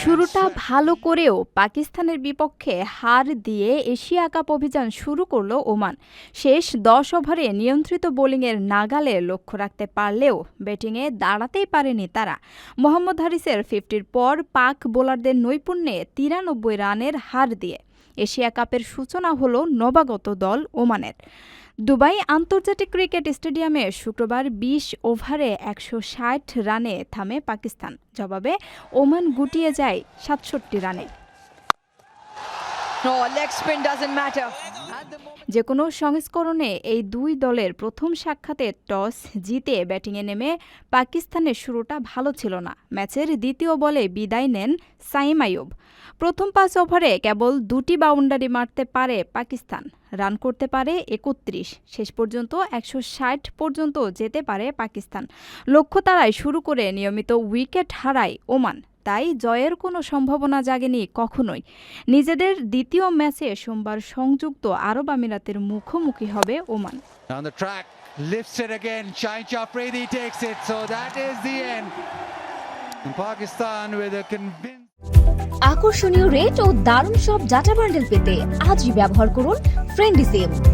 শুরুটা ভালো করেও পাকিস্তানের বিপক্ষে হার দিয়ে এশিয়া কাপ অভিযান শুরু করল ওমান। শেষ দশ ওভারে নিয়ন্ত্রিত বোলিংয়ের নাগালে লক্ষ্য রাখতে পারলেও ব্যাটিংয়ে দাঁড়াতেই পারেনি তারা। মোহাম্মদ হারিসের ফিফটির পর পাক বোলারদের নৈপুণ্যে তিরানব্বই রানের হার দিয়ে এশিয়া কাপের সূচনা হলো নবাগত দল ওমানের। দুবাই আন্তর্জাতিক ক্রিকেট স্টেডিয়ামে শুক্রবার বিশ ওভারে একশো ষাট রানে থামে পাকিস্তান। জবাবে ওমান গুটিয়ে যায় সাতষট্টি রানে। No, leg spin doesn't matter. যে কোনো সংস্করণে এই দুই দলের প্রথম সাক্ষাতে টস জিতে ব্যাটিংয়ে নেমে পাকিস্তানের শুরুটা ভালো ছিল না। ম্যাচের দ্বিতীয় বলে বিদায় নেন সাইম আইয়ুব। প্রথম পাঁচ ওভারে কেবল দুটি বাউন্ডারি মারতে পারে পাকিস্তান। রান করতে পারে একত্রিশ। শেষ পর্যন্ত একশো ষাট পর্যন্ত যেতে পারে পাকিস্তান। লক্ষ্য তারাই শুরু করে নিয়মিত উইকেট হারায় ওমান। তাই জয়ের কোনো সম্ভাবনা জাগেনি কখনোই নিজেদের দ্বিতীয় ম্যাচে সোমবার সংযুক্ত আরব আমিরাতের মুখোমুখি হবে Oman On the track, lifts it again. Shine Afridi takes it. So that is the end. And Pakistan with a convincing. আকর্ষণীয় রেট ও দারুণ সব ডাটা বান্ডেল পেতে আজই ব্যবহার করুন ফ্রেন্ডি সিম